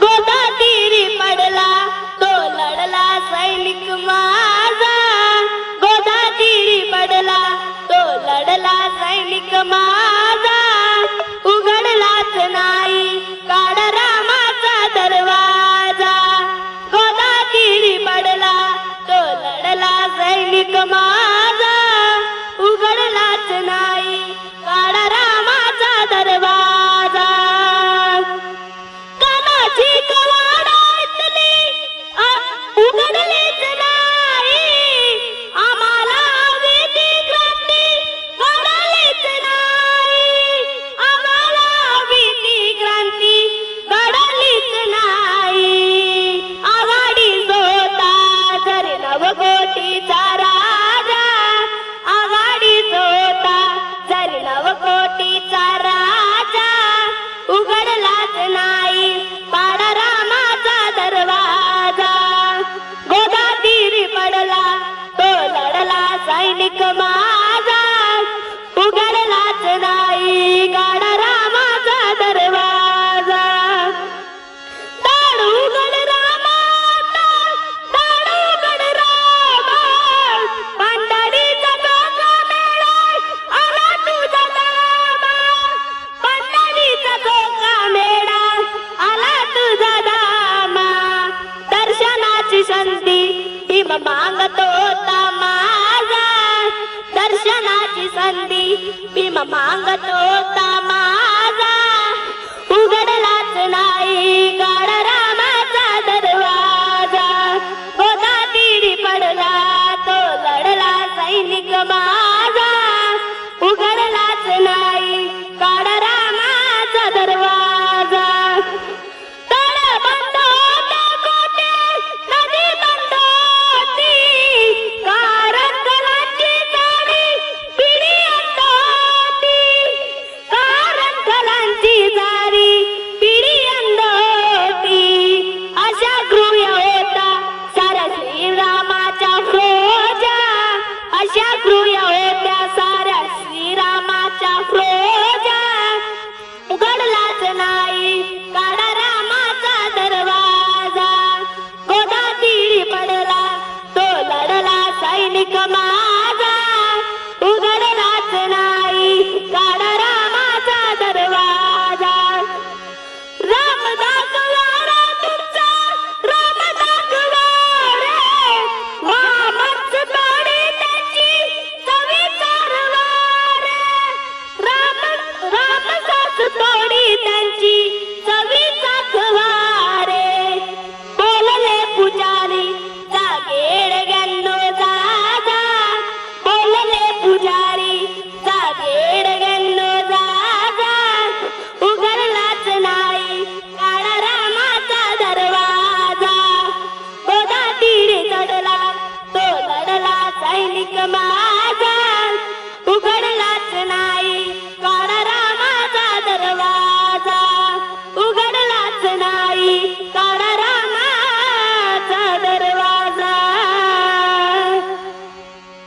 गोदातीरी पडला तो लढला सैनिक माझा. गोदातीरी पडला तो लढला सैनिक माझा. उघडलाच नाही काढ रामाचा दरवाजा गोदातीरी पडला तो लढला सैनिक माझा. ಕಾಚಿ आ ಉಗದಲಿ संधी भीम मागत होता माझा. दर्शनाची संधी भीम मागत होता माझा प्रिय होत्या साऱ्या श्रीरामाच्या फ्रोजा. उघडलाच नाही काळा रामाचा दरवाजा. गोदा पडला तो लढला सैनिक मा त्यांची सगळी साखवारे बोलले पुजारी जागेड गॅनो दादा बोलले पुजारी जागेड गॅनो दादा उघडलाच नाही काळा रामाचा दरवाजा. बोधा तीर चढला तो लढला सैनिक मा